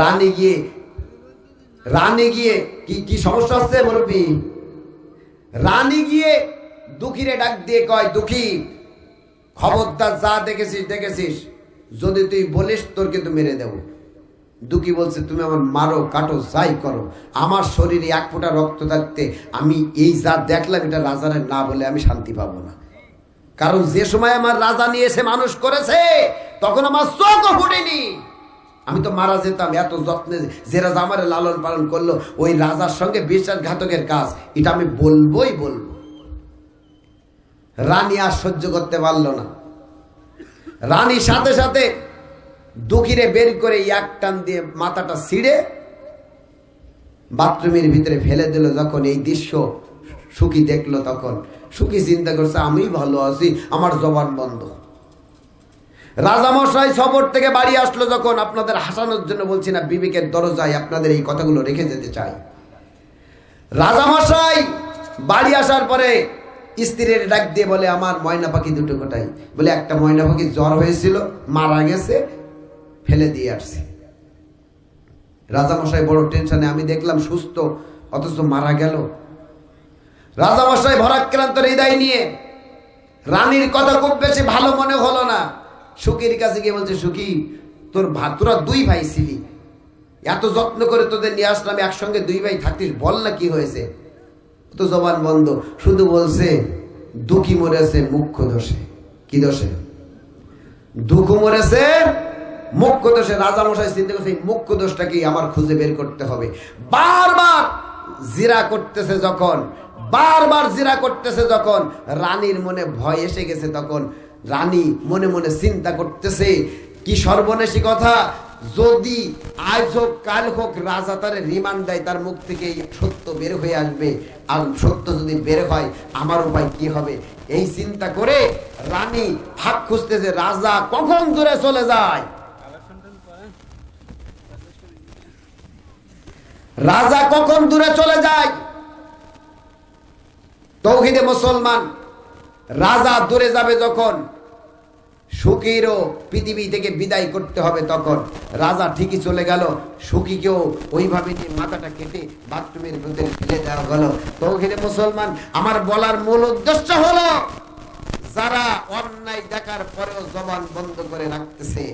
রানী গিয়ে রানী গিয়ে কি কি সমস্যা হচ্ছে মুরব্বী? রানী গিয়ে দুঃখীরে ডাক দিয়ে কয়, দুঃখী, খবরদার যা দেখেছিস দেখেছিস, যদি তুই বলিস তোর কিন্তু মেরে দেব। দুঃখী বলছে, তুমি আমার মারো, কাটো, যাই করো। আমার শরীরে এক ফোঁটা রক্ত থাকতে আমি এই যা দেখলাম, এটা রাজারের না বলে আমি শান্তি পাবো না। কারণ যে সময় আমার রাজা নিয়ে এসে মানুষ করেছে, তখন আমার চোখও ফুটেনি। আমি তো মারা যেতাম, এত যত্নে যে রাজা আমার লালন পালন করল, ওই রাজার সঙ্গে বিশ্বাসঘাতকের কাজ, এটা আমি বলবোই বলব। রানী আর সহ্য করতে পারল না। রানী সাথে সাথে দুঃখীরে বের করে এক টান দিয়ে মাথাটা ছিঁড়ে বাথরুমের ভিতরে ফেলে দিল, যখন এই দৃশ্য সুখী দেখল তখন। সুখী চিন্তা করছে আমি ভালো আছি, আমার জবান বন্ধ। রাজামশাই সফর থেকে বাড়ি আসলো যখন আপনাদের হাসানোর জন্য বলছি না, বিবেকের দরজায় আপনাদের এই কথাগুলো রেখে যেতে চাই। রাজামশাই বাড়ি আসার পরে স্ত্রীর ডাক দিয়ে বলে, আমার ময়না পাখি দুটো কোটাই বলে, একটা ময়না পাখি জ্বর হয়েছিল, মারা গেছে, ফেলে দিয়ে আসছে। রাজামশাই বড় টেনশনে, আমি দেখলাম সুস্থ, অথচ মারা গেল। রাজামশাই ভরাক্রান্ত হৃদয় নিয়ে, রানীর কথা খুব বেশি ভালো মনে হলো না। সুখীর কাছে গিয়ে বলছে, সুখী, তোর ভা, তোরা দুই ভাই ছিলি। এত যত্ন করে তোদের নিয়ে আসলাম, একসঙ্গে দুই ভাই থাকতিস, বল না কি হয়েছে? তো জবান বন্ধ। শুধু বলছে, দুঃখী মরেছে, মুখ্য দোষে। কি দোষে? দুঃখ মরেছে, মুখ্য দোষে। রাজামশাই চিন্তা করছে মুখ্য দোষটা কি আমার খুঁজে বের করতে হবে। বারবার জিরা করতেছে যখন, বারবার জিরা করতেছে যখন, রানীর মনে ভয় এসে গেছে তখন রানী মনে মনে চিন্তা করতেছে, কি সর্বনেশী কথা, যদি আজ হোক, কাল হোক, রাজা তার রিমান্ড দেয়, তার মুখ থেকে সত্য বের হয়ে আসবে। আর সত্য যদি বের হয়, আমার উপায় কি হবে? এই চিন্তা করে রানী ভাগ খুঁজতেছে, রাজা কখন দূরে চলে যায়? রাজা কখন দূরে চলে যায়? তৌহিদে মুসলমান, রাজা দূরে যাবে যখন সুখীরও পৃথিবী থেকে বিদায় করতে হবে তখন। রাজা ঠিকই চলে গেল, সুখীকেও ওইভাবে নিয়ে মাথাটা কেটে বাথরুমের ভিতরে ফেলে দেওয়া গেল তৌহিদে মুসলমান, আমার বলার মূল উদ্দেশ্য হলো, যারা অন্যায় দেখার পরেও জবান বন্ধ করে রাখতেছে,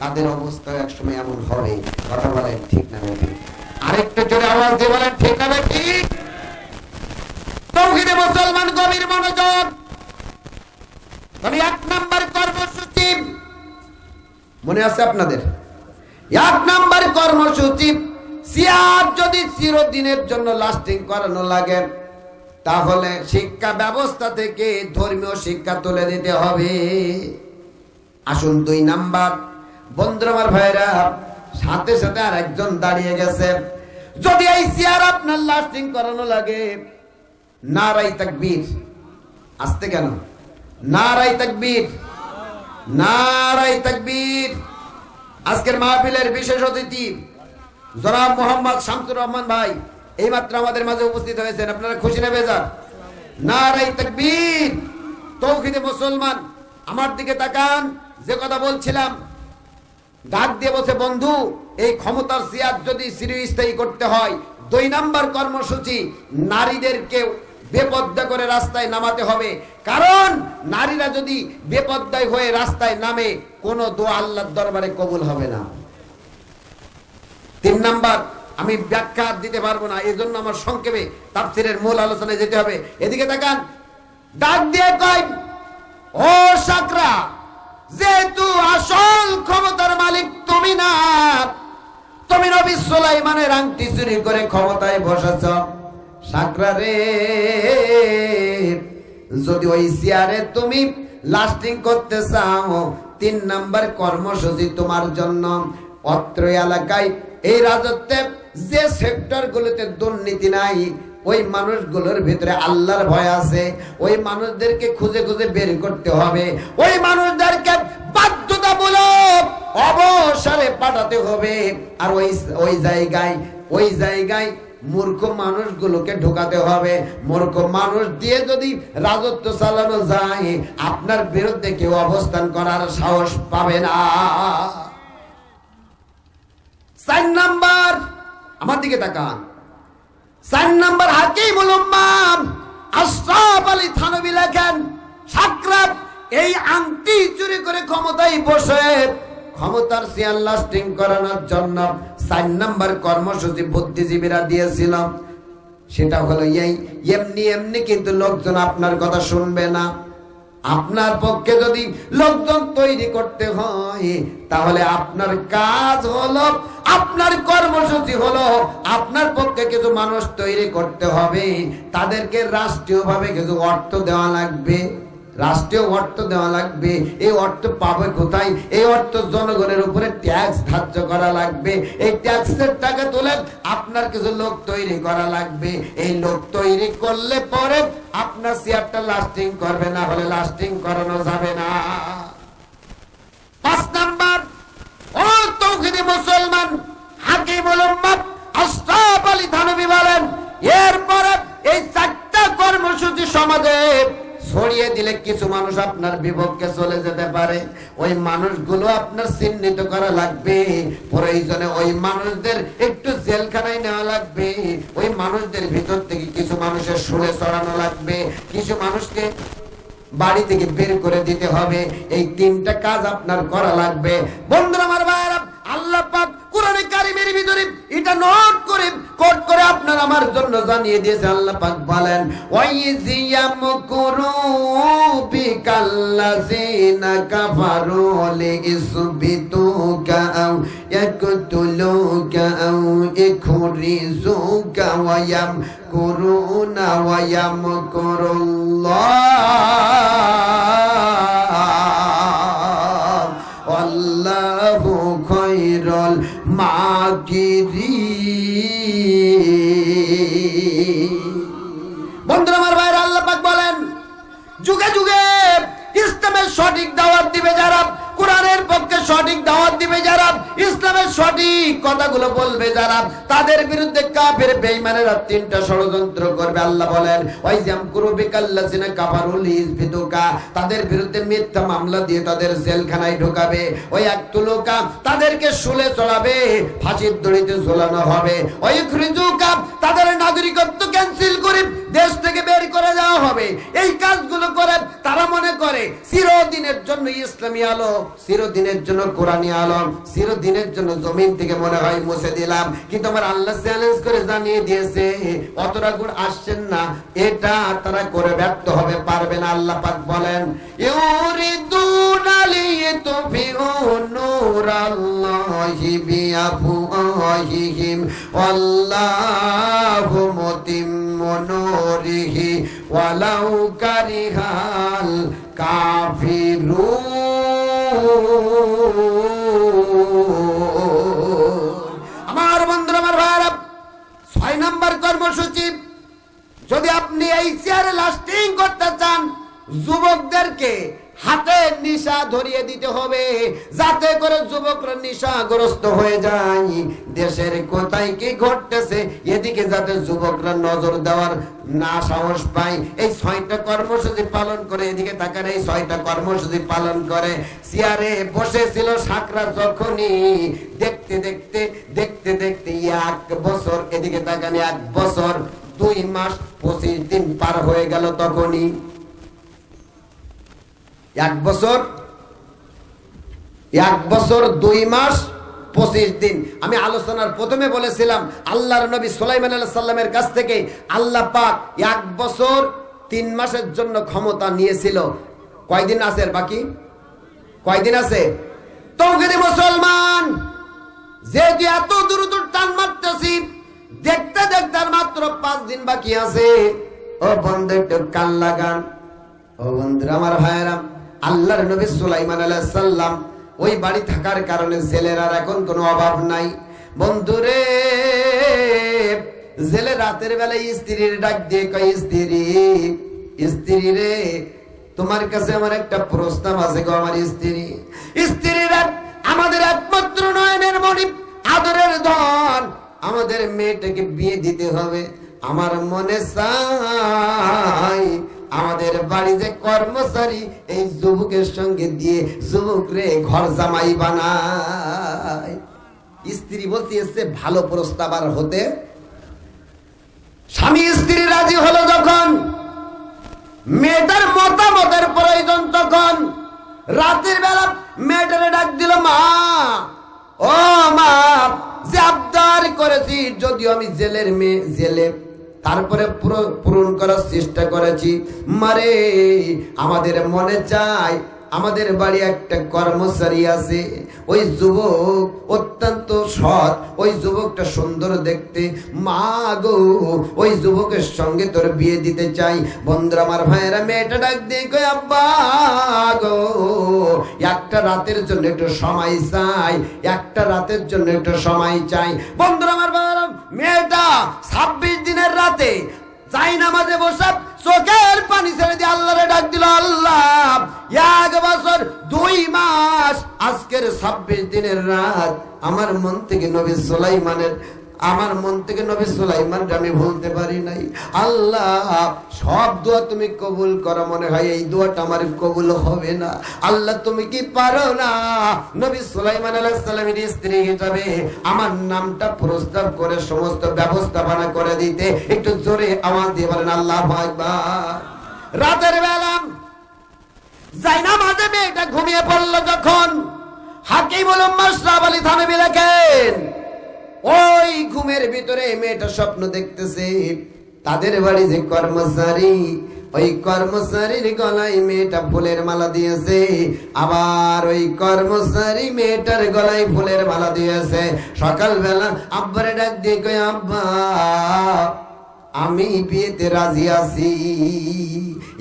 তাদের অবস্থা একসময় এমন হবে। কথা বলেন ঠিক না বেঠিক? আরেকটু জোরে আওয়াজ দিয়ে বলেন, ঠিক না ঠিক তৌহিদে মুসলমান গভীর মনোযোগ তবে এক নাম্বার কর্মসূচি। মনে আছে আপনাদের? এক নাম্বার কর্মসূচি, সিয়ার যদি চিরদিনের জন্য লাস্টিং করানো লাগে, তাহলে শিক্ষা ব্যবস্থা থেকে ধর্মীয় শিক্ষা তুলে দিতে হবে। আসুন দুই নাম্বার। বন্ধুরা ভাইরা সাথে সাথে আর একজন দাঁড়িয়ে গেছে। যদি এই চেয়ার আপনার লাস্টিং করানো লাগে নারাই তাকবীর। আসতে কেন? নারাই তাকবীর নারাই তাকবীর। আজকের মাহফিলের বিশেষ অতিথি জনাব মোহাম্মদ শামসুর রহমান ভাই, এইমাত্র আমাদের মাঝে উপস্থিত হয়েছেন। আপনারা খুশি নেবে যান নারাই তাকবীর, তৌহিদে মুসলমান। আমার দিকে তাকান, যে কথা বলছিলাম, ডাক দিয়ে বলছে, বন্ধু, এই ক্ষমতার সিয়াদ যদি চিরস্থায়ী করতে হয়, দুই নাম্বার কর্মসূচি নারীদেরকে বেপদ্দা করে রাস্তায় নামাতে হবে। কারণ নারীরা যদি বেপদ্দায় হয়ে রাস্তায় নামে, কোনো দোয়া আল্লাহর দরবারে কবুল হবে না। তিন নাম্বার, আমি ব্যাখ্যা দিতে পারব না এই জন্য আমার সংক্ষেপে তাফসিরের মূল আলোচনায় যেতে হবে। এদিকে তাকান, ডাক দিয়ে কয়, ও সাকরা, যেহেতু আসল ক্ষমতার মালিক তুমি না, তুমি নবী সুলাইমানের আংটি চুরি করে ক্ষমতায় বসেছ। যদি ওই চেয়ারে তুমি লাস্টিং করতে চাও, তিন নাম্বার কর্মসূচি তোমার জন্য। অত্র এলাকায় এই রাজত্বে যে সেক্টর গুলোতে দুর্নীতি নাই, ওই মানুষগুলোর ভিতরে আল্লাহর ভয় আছে। ওই মানুষদেরকে খুঁজে খুঁজে বের করতে হবে। ওই মানুষদেরকে বাধ্যতামূলক অবসরে পাঠাতে হবে। আর ওই ওই জায়গায় ওই জায়গায় মূর্খ মানুষগুলোকে ঢোকাতে হবে। মূর্খ মানুষ দিয়ে যদি রাজত্ব চালানো যায়, আপনার বিরুদ্ধে কেউ অবস্থান করার সাহস পাবে না। চার নাম্বার, আমার দিকে তাকান। চার নাম্বার হাকিম উম্মাম আশরাফ আলী থানবী লেখেন, সাকরাত এই আংটি চুরি করে ক্ষমতায় বসে। ক্ষমতার চেয়ার লাস্টিং করানোর জন্য চার নাম্বার কর্মসূচি বুদ্ধিজীবীরা দিয়েছিল। সেটা হলো এই, এমনি এমনি কিন্তু লোকজন আপনার কথা শুনবে না। আপনার পক্ষে যদি লোকজন তৈরি করতে হয়, তাহলে আপনার কাজ হলো, আপনার কর্মসূচি হলো, আপনার পক্ষে কিছু মানুষ তৈরি করতে হবে। তাদেরকে রাষ্ট্রীয়ভাবে কিছু অর্থ দেওয়া লাগবে। রাষ্ট্রীয় অর্থ দেওয়া লাগবে। এই অর্থ পাবে কোথায়? এই অর্থ জনগণের উপরে ট্যাক্স ধার্য করা লাগবে। এই ট্যাক্সের টাকা তুলে আপনার কিছু লোক তৈরি করা লাগবে। এই লোক তৈরি করলে পরে আপনার চেয়ারটা লাস্টিং করবে না, হলে লাস্টিং করানো যাবে না। পাঁচ নাম্বার ও তৌহিদি মুসলমান হাকিমুল উম্মাত আশরাফ আলী থানভী বলেন, এরপরে এই চারটা কর্মসূচি সমাজে ছড়িয়ে দিলে কিছু মানুষ আপনার বিপক্ষে চলে যেতে পারে। ওই মানুষগুলো আপনার চিহ্নিত করা লাগবে। প্রয়োজনে ওই মানুষদের একটু জেলখানায় নেওয়া লাগবে। ওই মানুষদের ভিতর থেকে কিছু মানুষের সুরে চড়ানো লাগবে। কিছু মানুষকে বাড়ি থেকে বের করে দিতে হবে। এই তিনটা কাজ আপনার করা লাগবে। বন্ধুরা, আমার ভাইয়েরা, আল্লাহ কারিমের ভিতরে এটা নোট করে, কোট করে আপনার আমার জন্য জানিয়ে দিয়েছে, আল্লাহ পাক বলেন ওয়াইজিয়াম কুরু বিকাল্লাযিনা কাফারু লিইসবিতুকা আও ইয়াকতুলুকা আও ইখরিজুকা ওয়া ইয়ামকুরুনা ওয়া ইয়ামকুরুল্লাহ। যুগে যুগে ইসলামের সঠিক দাওয়াত দিবে যারা, কোরআনের পক্ষে সঠিক দাওয়াত দিবে যারা, ইসলামের সঠিক কথাগুলো বলবে যারা, তাদের বিরুদ্ধে কাফের বেঈমানেরা তিনটা ষড়যন্ত্র করবে। আল্লাহ বলেন ওই জাম কুরুবি কাল্লাসিনা কাফারুল ইসবিতুকা তাদের বিরুদ্ধে মিথ্যা মামলা দিয়ে তাদের জেলখানায় ঢোকাবে। ওই একতুলোকা তাদেরকে শুলে চড়াবে, ফাঁসির দড়িতে ঝোলানো হবে। ওই খ্রিজুকা তাদের নাগরিকত্ব ক্যান্সেল করে দেশ থেকে বের করে দেওয়া হবে। এই কাজগুলো করে তারা মনে করে, চিরদিনের জন্য ইসলামী আলো চিরদিনের জন্য কোরআনী আলম, চিরদিনের জন্য জমিন থেকে মনে হয় মুছে দিলাম। কিন্তু আমার আল্লাহ চ্যালেঞ্জ করে জানিয়ে দিয়েছে অতটা গুণ আসছেন না, এটা তারা করে ব্যর্থ হবে, পারবে না, আল্লাহ পাক বলেন। ইউরিদুনা নূরিহি ওয়ালাউ কারিহাল কাফিরুন আমার বন্ধুরা, আমার ভাইরা ছয় নম্বর কর্মসূচি, যদি আপনি এই চেয়ারে লাস্টিং করতে চান, যুবকদেরকে হাতে নিশা ধরিয়ে দিতে হবে, যাতে করে যুবকরা নিশাগ্রস্ত হয়ে যায়। দেশের কোথায় কি ঘটতেছে, এদিকে যাতে যুবকরা নজর দেওয়ার না সাহস পায়। এই ছয়টা কর্মসূচি পালন করে এদিকে তাকার এই ছয়টা কর্মসূচি পালন করে। চেয়ারে বসেছিল সাকরা যখনই, দেখতে দেখতে দেখতে দেখতে এক বছর, এদিকে তাকানি, এক বছর, দুই মাস, পঁচিশ দিন পার হয়ে গেল তখনই। এক বছর এক বছর দুই মাস, পঁচিশ দিন। আমি আলোচনার প্রথমে বলেছিলাম, আল্লাহর নবী সোলাইমান আল্লাহ সাল্লামের কাছ থেকে আল্লাহ পাক এক বছর তিন মাসের জন্য ক্ষমতা নিয়েছিল। কয়দিন আছে বাকি? কয়দিন আছে? তৌহিদি মুসলমান, যেহেতু এত দ্রুত টান মারতেছি, দেখতে দেখতে আর মাত্র পাঁচ দিন বাকি আছে। ও বন্ধু, একটু কান লাগান। ও বন্ধুরা, আমার ভাইয়েরা আল্লাহর নবী সুলাইমান আলাইহিস সালাম ওই বাড়ি থাকার কারণে জেলের আর এখন কোনো অভাব নাই। বন্ধুরে, জেলে রাতের বেলায় স্ত্রীর ডাক দিয়ে কয়, স্ত্রী স্ত্রী রে, তোমার কাছে আমার একটা প্রস্তাব আছে গো আমার স্ত্রী। স্ত্রীরা আমাদের একমাত্র নয়নের মণি, আদরের ধন, আমাদের মেয়েটাকে বিয়ে দিতে হবে। আমার মনে চাই আমাদের বাড়ি যে কর্মচারী, এই যুবকের সঙ্গে দিয়ে যুবক রে ঘর জামাই বানায়। স্ত্রী বলতে এসছে, ভালো প্রস্তাব আর হতে। স্বামী স্ত্রী রাজি হলো যখন। মেয়েটার মতামতের প্রয়োজন তখন। রাতের বেলা মেয়েটারে ডাক দিল, মা, ও মা, যে আবদার করেছি, যদিও আমি জেলের মেয়ে, জেলে তারপরে পুরো- পূরণ করার চেষ্টা করেছি। মারে, আমাদের মনে চায়, আমাদের বাড়ি একটা কর্মচারী আছে। ওই যুবক অত্যন্ত সৎ, ওই যুবকটা সুন্দর দেখতে। মা গো, ওই যুবকের সঙ্গে তোর বিয়ে দিতে চাই। বন্ধুরা, আমার ভাইয়েরা, মেয়েটা ডাক আব্বা গো, একটা রাতের জন্য একটু সময় চাই, একটা রাতের জন্য একটু সময় চাই। বন্ধুরা, আমার মেয়েটা ছাব্বিশ দিনের রাতে চাই নামাজে বসে চোখের পানি ছেড়ে দিয়ে আল্লাহরে ডাক দিল, আল্লাহ, এক বছর দুই মাস আজকের ছাব্বিশ দিনের রাত আমার মন থেকে নবী সুলাইমানের আমার মন থেকে নবী সুলাইমানকে আমি ভুলতে পারি নাই। আল্লাহ, সব দোয়া তুমি কবুল করো, মনে হয় এই দোয়াটা আমার কবুল হবে না। আল্লাহ, তুমি কি পারো না? নবী সুলাইমান আলাইহিস সালামের স্ত্রী হিসাবে আমার নামটা প্রস্তাব করে সমস্ত ব্যবস্থাপনা করে দিতে একটু জোরে আওয়াজ দিয়ে বলেন, আল্লাহ আকবার। রাতের বেলা যাইনা মাঝে মেয়েটা ঘুমিয়ে পড়ল যখন হাকিম মাসরাব আলী থানবী লেখেন ওই ঘুমের ভিতরে মেয়েটা স্বপ্ন দেখতেছে। তাদের বাড়ি যে কর্মচারী, ওই কর্মচারীর গলায় মেয়েটা ফুলের মালা দিয়েছে। আবার ওই কর্মচারী মেয়েটার গলায় ফুলের মালা দিয়েছে। সকালবেলা আব্বারে ডাক দিয়ে কই আব্বা, আমি বিয়েতে রাজি আছি।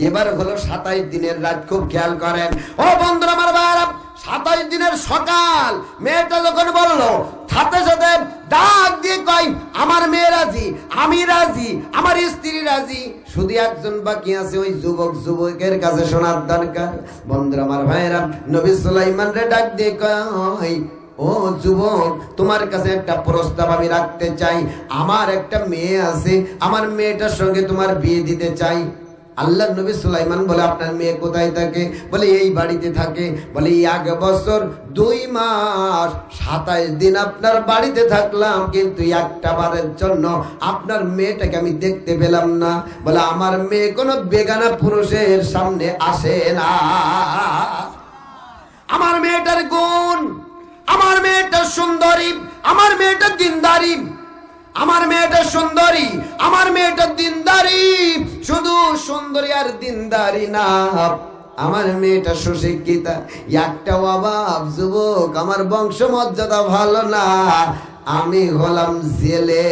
এবার হলো সাতাইশ দিনের রাত, খুব খেয়াল করেন। ও বন্ধুরা, আমার ভাইরা সাতাইশ দিনের সকাল। মেয়েটা যখন বলল সাথে সাথে ডাক দিয়ে কয়, আমার মেয়ে রাজি, আমি রাজি, আমার স্ত্রী রাজি। শুধু একজন বাকি আছে, ওই যুবক যুবকের কাছে শোনার দরকার। বন্ধুরা, আমার ভাইরা নবী সুলাইমান রে ডাক দিয়ে কয়, ও যুবক, তোমার কাছে একটা প্রস্তাব আমি রাখতে চাই। আমার একটা মেয়ে আছে, আমার মেয়েটার সঙ্গে তোমার বিয়ে দিতে চাই। আল্লাহ নবী সুলাইমান বলে, আপনার মেয়ে কোথায় থাকে? বলে, এই বাড়িতে থাকে। বলে এক বছর দুই মাস সাতাইশ দিন আপনার বাড়িতে থাকলাম, কিন্তু একটা বারের জন্য আপনার মেয়েটাকে আমি দেখতে পেলাম না। বলে, আমার মেয়ে কোনো বেগানা পুরুষের সামনে আসে না। আমার মেয়েটার গুণ, আমার মেয়েটা সুন্দরী, আমার মেয়েটা দিনদারি। আমার মেয়েটা সুন্দরী, আমার মেয়েটা দিনদারি, শুধু সুন্দরী আর দিনদারি না। আমার মেয়েটা সুশিক্ষিতা, একটা অভাব যুবক, আমার বংশমর্যাদা ভালো না। আমি হলাম জেলে।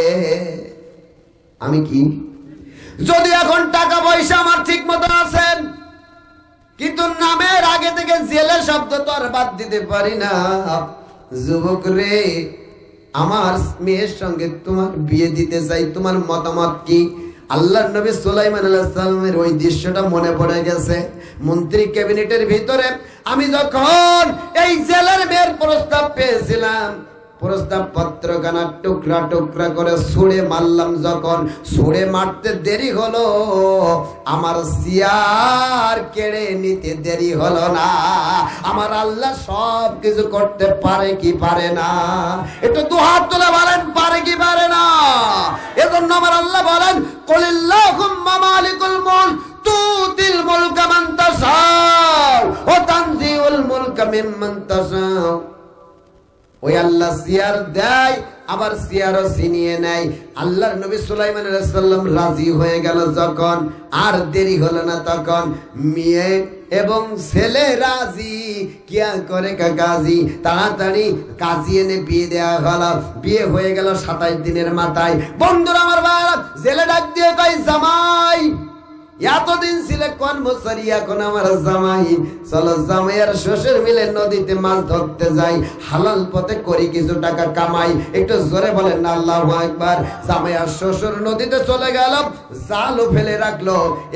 আমি কি? যদি এখন টাকা পয়সা আমার ঠিক মতো আছেন কিন্তু নামের আগে থেকে জেলে শব্দ তো আর বাদ দিতে পারি না। যুবক রে আমার মেয়ের সঙ্গে তোমার বিয়ে দিতে চাই, তোমার মতামত কি? আল্লাহ নবী সুলাইমান আলাইহিস ওই দৃশ্যটা মনে পড়ে গেছে। মন্ত্রী ক্যাবিনেটের ভিতরে আমি যখন এই জেলার মেয়ের প্রস্তাব পেয়েছিলাম প্রস্তাব পত্র গানা টুকরা টুকরা করে ছুঁড়ে মারলাম যখন। ছুঁড়ে মারতে দেরি হলো, আমার সিয়ার কেড়ে নিতে দেরি হলো না। আমার আল্লাহ সব কিছু করতে পারে কি পারে না। একটু দু হাত তুলে বলেন, পারে কি পারে না? এজন্য আমার আল্লাহ বলেন, কলিল্লাহুম্মা মালিকুল মুলক, তুতিল মুলকা তাশাও ও তানজিউল মুলকা মিম্মান তাশাও ওই আল্লাহ সিয়ার দেয়, আবার সিয়ারও ছিনিয়ে নেয়। আল্লাহর নবী সুলাইমান সাল্লাম রাজি হয়ে গেল যখন, আর দেরি হলো না তখন। মেয়ে এবং ছেলে রাজি, কিয়া করে কাজী তাড়াতাড়ি কাজী এনে বিয়ে দেওয়া হলো। বিয়ে হয়ে গেল সাতাইশ দিনের মাথায়। বন্ধুরা আমার ভাইরা জেলে ডাক দিয়ে কয়, জামাই! এতদিন ছিল কর্মচারী এখন আমার জামাই চলো জামাই আর শ্বশুর মিলে নদীতে মাছ ধরতে যাই। হালাল পথে করি কিছু টাকা কামাই। একটু জোরে বলেন না, আল্লাহ একবার জামাই আর শ্বশুর নদীতে চলে গেল, জালও ফেলে রাখল।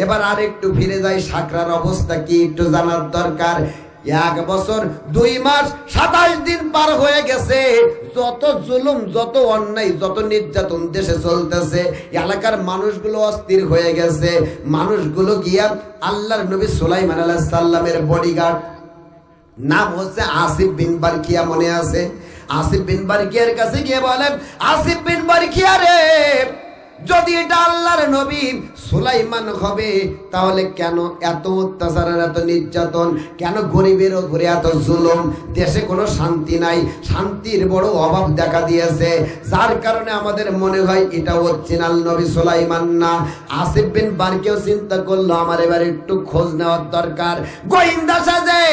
এবার আর একটু ফিরে যাই সাকরার অবস্থা কি একটু জানার দরকার। এক বছর, দুই মাস সাতাশ দিন পার হয়ে গেছে। যত জুলুম, যত অন্যায়, যত নির্যাতন দেশে চলতেছে, এলাকার মানুষগুলো অস্থির হয়ে গেছে। মানুষগুলো গিয়া আল্লাহর নবী সুলাইমান আলাহ সাল্লামের বডিগার্ড নাম হচ্ছে আসিফ বিন বারকিয়া মনে আছে? আসিফ বিন বারকিয়ার কাছে গিয়ে বলেন, আসিফ বিন বারকিয়া রে! যদি এটা আল্লাহর নবী সুলাইমান হবে, তাহলে কেন এত অত্যাচার আর এত নির্যাতন? কেন গরিবের উপরে এত জুলুম? দেশে কোনো শান্তি নাই, শান্তির বড় অভাব দেখা দিয়েছে। যার কারণে আমাদের মনে হয় এটা অরিজিনাল নবী সুলাইমান না। আসিফ বিন বারকেও চিন্তা করল, আমার এবার একটু খোঁজ নেওয়ার দরকার। গোয়েন্দা সাজে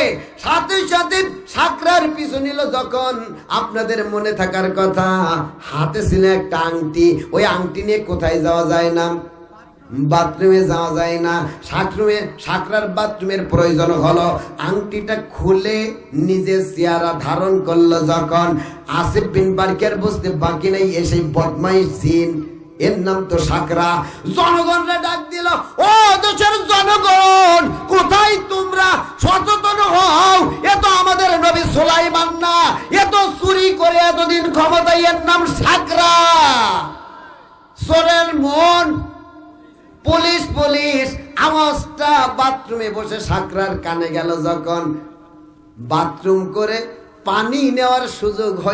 সাথে সাথে সাকরার পিছু নিল যখন। আপনাদের মনে থাকার কথা, হাতে ছিল একটা আংটি। ওই আংটি নিয়ে কোথায় যাওয়া যায় না? বাথরুমে যাওয়া যায় না। সাকরুমে সাকরার বাথরুমের প্রয়োজন হলো। আংটিটা খুলে নিজে চেহারা ধারণ করল যখন। আসিফ বিন বারকের বুঝতে বাকি নেই এসে বদমাইশ সিন এর নাম তো সাকরা জনগণরা ডাক দিল, ও দেশের জনগণ, কোথায় তোমরা? সচেতন হও। এ তো আমাদের নবী সোলাইমান না। এ তো চুরি করে এতদিন ক্ষমতায়। এর নাম সাকরা সোরের মন, পুলিশ পুলিশ, আওয়াজটা বাথরুমে বসে সাকরার কানে গেল যখন বাথরুম করে পানি নেওয়ার সুযোগ হয়